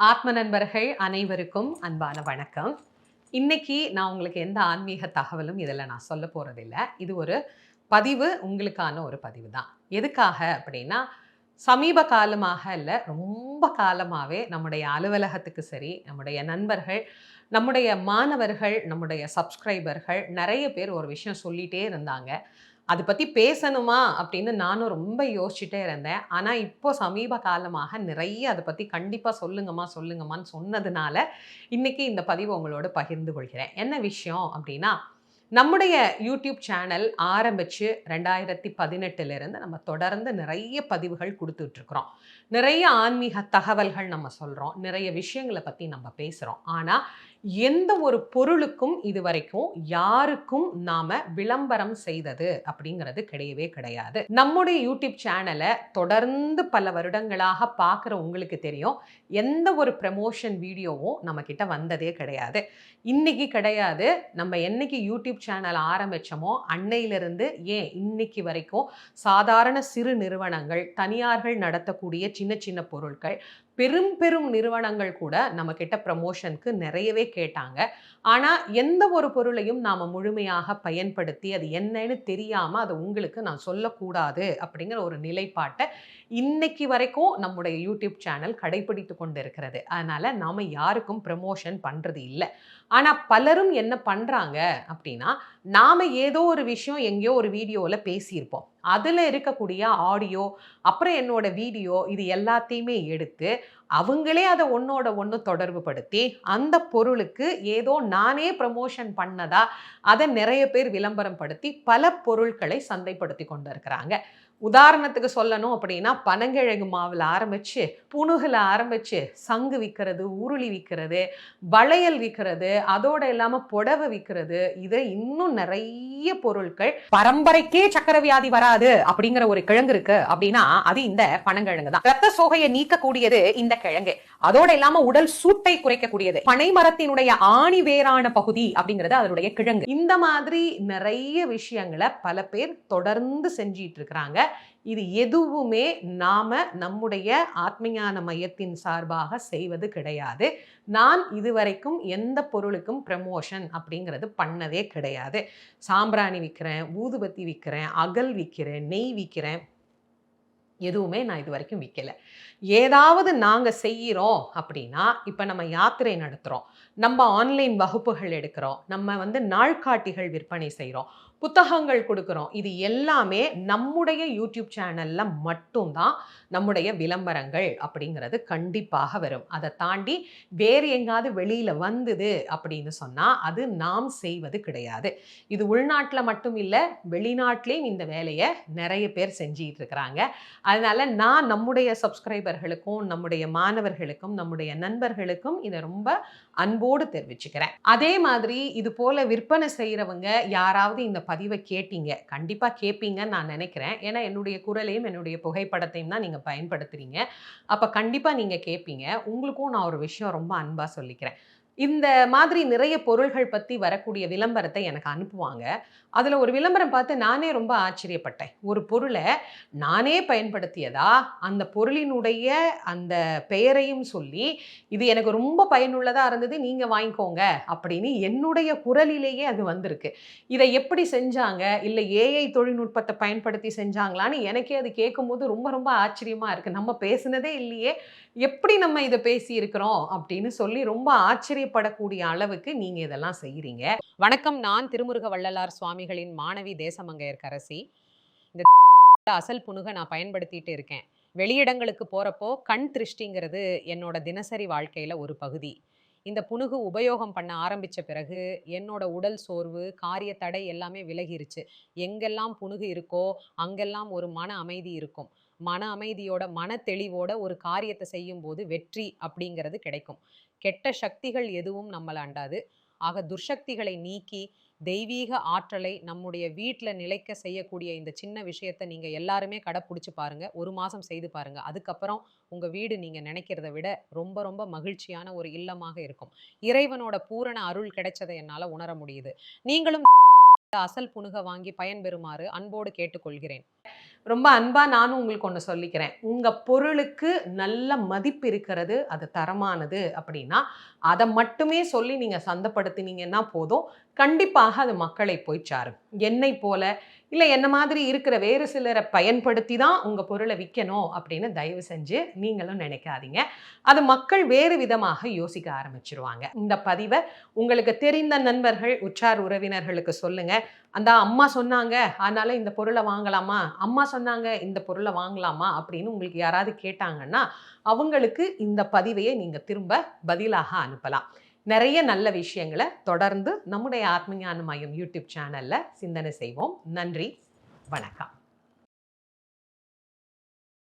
ஆத்ம நண்பர்கள் அனைவருக்கும் அன்பான வணக்கம். இன்னைக்கு நான் உங்களுக்கு எந்த ஆன்மீக தகவலும் இதில் நான் சொல்ல போகிறதில்ல இது ஒரு பதிவு உங்களுக்கான ஒரு பதிவு தான். எதுக்காக அப்படின்னா சமீப காலமாக இல்லை ரொம்ப காலமாகவே நம்முடைய அலுவலகத்துக்கு சரி நம்முடைய நண்பர்கள் நம்முடைய மாணவர்கள் நம்முடைய சப்ஸ்கிரைபர்கள் நிறைய பேர் ஒரு விஷயம் சொல்லிகிட்டே இருந்தாங்க. அதை பற்றி பேசணுமா? அப்படின்னு நானும் ரொம்ப யோசிச்சுட்டே இருந்தேன். ஆனால் இப்போ சமீப காலமாக நிறைய அதை பற்றி கண்டிப்பாக சொல்லுங்கம்மா சொல்லுங்கம்மான்னு சொன்னதுனால இன்றைக்கி இந்த பதிவு உங்களோட பகிர்ந்து கொள்கிறேன். என்ன விஷயம் அப்படின்னா நம்முடைய யூடியூப் சேனல் ஆரம்பித்து ரெண்டாயிரத்தி பதினெட்டுலேருந்து நம்ம தொடர்ந்து நிறைய பதிவுகள் கொடுத்துட்ருக்குறோம். நிறைய ஆன்மீக தகவல்கள் நம்ம சொல்கிறோம் நிறைய விஷயங்களை பற்றி நம்ம பேசுகிறோம் ஆனால் எந்த ஒரு பொருளுக்கும் இது வரைக்கும் யாருக்கும் நாம விளம்பரம் செய்தது அப்படிங்கிறது கிடையவே கிடையாது. நம்முடைய யூடியூப் சேனலை தொடர்ந்து பல வருடங்களாக பார்க்குற உங்களுக்கு தெரியும். எந்த ஒரு ப்ரமோஷன் வீடியோவும் நம்ம கிட்ட வந்ததே கிடையாது. இன்னைக்கு கிடையாது. நம்ம என்னைக்கு யூடியூப் சேனல் ஆரம்பிச்சோமோ அன்னையிலிருந்து ஏன் இன்னைக்கு வரைக்கும் சாதாரண சிறு நிறுவனங்கள் தனியார்கள் நடத்தக்கூடிய சின்ன சின்ன பொருட்கள் பெரும் பெரும் நிறுவனங்கள் கூட நம்ம கிட்ட ப்ரமோஷனுக்கு நிறையவே கேட்டாங்க. ஆனால் எந்த ஒரு பொருளையும் நாம் முழுமையாக பயன்படுத்தி அது என்னன்னு தெரியாமல் அதை உங்களுக்கு நான் சொல்லக்கூடாது அப்படிங்கிற ஒரு நிலைப்பாட்டை இன்னைக்கு வரைக்கும் நம்முடைய யூடியூப் சேனல் கடைபிடித்து கொண்டு இருக்கிறது அதனால் நாம் யாருக்கும் ப்ரமோஷன் பண்ணுறது இல்லை. ஆனால் பலரும் என்ன பண்ணுறாங்க அப்படின்னா நாம் ஏதோ ஒரு விஷயம் எங்கேயோ ஒரு வீடியோவில் பேசியிருப்போம். அதில் இருக்கக்கூடிய ஆடியோ அப்புறம் என்னோட வீடியோ இது எல்லாத்தையுமே எடுத்து அவங்களே அதை ஒன்றோட ஒன்று தொடர்பு படுத்தி அந்த பொருளுக்கு ஏதோ நானே ப்ரமோஷன் பண்ணதா அதை நிறைய பேர் விளம்பரம் படுத்தி பல பொருட்களை சந்தைப்படுத்தி கொண்டு இருக்கிறாங்க உதாரணத்துக்கு சொல்லணும் அப்படின்னா பனங்கிழங்கு மாவில் ஆரம்பித்து புணுகில் ஆரம்பித்து சங்கு விற்கிறது உருளி விற்கிறது வளையல் விற்கிறது அதோட இல்லாமல் புடவை விற்கிறது இது இன்னும் நிறைய பொருட்கள் பரம்பரைக்கே சக்கர வியாதி வராது அப்படிங்கிற ஒரு கிழங்கு இருக்கு அப்படின்னா அது இந்த பனங்கிழங்கு தான். ரத்த சோகையை நீக்கக்கூடியது இந்த கிழங்கு. அதோட இல்லாம உடல் சூட்டை குறைக்கக்கூடியது. பனை மரத்தினுடைய ஆணி வேரான பகுதி அப்படிங்கிறது அதனுடைய கிழங்கு. இந்த மாதிரி நிறைய விஷயங்களை பல பேர் தொடர்ந்து செஞ்சிட்டு இருக்கிறாங்க. இது எதுவுமே நாம நம்முடைய ஆத்மஞான மையத்தின் சார்பாக செய்வது கிடையாது. நான் இதுவரைக்கும் எந்த பொருளுக்கும் ப்ரமோஷன் அப்படிங்கிறது பண்ணதே கிடையாது. சாம்பிராணி விற்கிறேன் ஊதுபத்தி விற்கிறேன் அகல் விற்கிறேன் நெய் விற்கிறேன் எதுவுமே நான் இது வரைக்கும் விற்கலை ஏதாவது நாங்கள் செய்கிறோம் அப்படின்னா இப்போ நம்ம யாத்திரை நடத்துகிறோம் நம்ம ஆன்லைன் வகுப்புகள் எடுக்கிறோம். நம்ம வந்து நாள்காட்டிகள் விற்பனை செய்கிறோம் புத்தகங்கள் கொடுக்குறோம். இது எல்லாமே நம்முடைய யூடியூப் சேனலில் மட்டும்தான் நம்முடைய விளம்பரங்கள் அப்படிங்கிறது கண்டிப்பாக வரும். அதை தாண்டி வேறு எங்காவது வெளியில் வந்தது அப்படின்னு சொன்னால் அது நாம் செய்வது கிடையாது. இது உள்நாட்டில் மட்டும் இல்லை வெளிநாட்டிலையும் இந்த வேலையை நிறைய பேர் செஞ்சிகிட்டு இருக்கிறாங்க. அதனால் நான் நம்முடைய சப்ஸ்கிரைபர்களுக்கும் நம்முடைய மாணவர்களுக்கும் நம்முடைய நண்பர்களுக்கும் இதை ரொம்ப அன்போடு தெரிவிச்சுக்கிறேன். அதே மாதிரி இது போல விற்பனை செய்கிறவங்க யாராவது இந்த பதிவை கேட்டீங்க. கண்டிப்பாக கேட்பீங்கன்னு நான் நினைக்கிறேன். ஏன்னா என்னுடைய குரலையும் என்னுடைய புகைப்படத்தையும் தான் நீங்கள் பயன்படுத்துகிறீங்க அப்போ கண்டிப்பாக நீங்கள் கேட்பீங்க உங்களுக்கும் நான் ஒரு விஷயம் ரொம்ப அன்பாக சொல்லிக்கிறேன். இந்த மாதிரி நிறைய பொருள்கள் பற்றி வரக்கூடிய விளம்பரத்தை எனக்கு அனுப்புவாங்க. அதில் ஒரு விளம்பரம் பார்த்து நானே ரொம்ப ஆச்சரியப்பட்டேன். ஒரு பொருளை நானே பயன்படுத்தியதா? அந்த பொருளினுடைய அந்த பெயரையும் சொல்லி இது எனக்கு ரொம்ப பயனுள்ளதாக இருந்தது நீங்கள் வாங்கிக்கோங்க அப்படின்னு என்னுடைய குரலிலேயே அது வந்திருக்கு. இதை எப்படி செஞ்சாங்க? இல்லை ஏஐ தொழில்நுட்பத்தை பயன்படுத்தி செஞ்சாங்களான்னு எனக்கே அது கேட்கும்போது ரொம்ப ரொம்ப ஆச்சரியமாக இருக்குது நம்ம பேசுனதே இல்லையே எப்படி நம்ம இதை பேசி இருக்கிறோம் அப்படின்னு சொல்லி ரொம்ப ஆச்சரியப்படக்கூடிய அளவுக்கு நீங்கள் இதெல்லாம் செய்கிறீங்க வணக்கம் நான் திருமுருக வள்ளலார் சுவாமி சுவாமிகளின் மாணவி தேசமங்கையர் கரசி இந்த அசல் புணுக நான் பயன்படுத்திட்டு இருக்கேன். வெளியிடங்களுக்கு போகிறப்போ கண் திருஷ்டிங்கிறது என்னோட தினசரி வாழ்க்கையில் ஒரு பகுதி. இந்த புணுகு உபயோகம் பண்ண ஆரம்பித்த பிறகு என்னோட உடல் சோர்வு காரிய தடை எல்லாமே விலகிருச்சு. எங்கெல்லாம் புணுகு இருக்கோ அங்கெல்லாம் ஒரு மன அமைதி இருக்கும். மன அமைதியோட மன தெளிவோட ஒரு காரியத்தை செய்யும்போது வெற்றி அப்படிங்கிறது கிடைக்கும். கெட்ட சக்திகள் எதுவும் நம்மளை அண்டாது. ஆக துர்சக்திகளை நீக்கி தெய்வீக ஆற்றலை நம்முடைய வீட்டில் நிலைக்க செய்யக்கூடிய இந்த சின்ன விஷயத்தை நீங்கள் எல்லாருமே கடைப்பிடிச்சி பாருங்கள் ஒரு மாதம் செய்து பாருங்கள் அதுக்கப்புறம் உங்கள் வீடு நீங்கள் நினைக்கிறத விட ரொம்ப ரொம்ப மகிழ்ச்சியான ஒரு இல்லமாக இருக்கும். இறைவனோட பூரண அருள் கிடைச்சதை என்னால் உணர முடியுது. நீங்களும் அசல் புணுக வாங்கி பயன்பெறுமாறு அன்போடு கேட்டுக்கொள்கிறேன். ரொம்ப அன்பா நானும் உங்களுக்கு ஒன்று சொல்லிக்கிறேன். உங்க பொருளுக்கு நல்ல மதிப்பு இருக்கிறது அது தரமானது அப்படின்னா அதை மட்டுமே சொல்லி நீங்க சந்தப்படுத்தினீங்கன்னா போதும். கண்டிப்பாக அது மக்களை போய் சாரும். என்னை போல இல்லை என்ன மாதிரி இருக்கிற வேறு சிலரை பயன்படுத்தி தான் உங்கள் பொருளை விற்கணும் அப்படின்னு தயவு செஞ்சு நீங்களும் நினைக்காதீங்க. அது மக்கள் வேறு விதமாக யோசிக்க ஆரம்பிச்சிருவாங்க. இந்த பதிவை உங்களுக்கு தெரிந்த நண்பர்கள் உற்றார் உறவினர்களுக்கு சொல்லுங்கள் அந்த அம்மா சொன்னாங்க அதனால் இந்த பொருளை வாங்கலாமா? அம்மா சொன்னாங்க இந்த பொருளை வாங்கலாமா? அப்படின்னு உங்களுக்கு யாராவது கேட்டாங்கன்னா அவங்களுக்கு இந்த பதிவையை நீங்கள் திரும்ப பதிலாக அனுப்பலாம். நிறைய நல்ல விஷயங்களை தொடர்ந்து நம்முடைய ஆத்மஞான மையம் யூடியூப் சேனலில் சிந்தனை செய்வோம். நன்றி. வணக்கம்.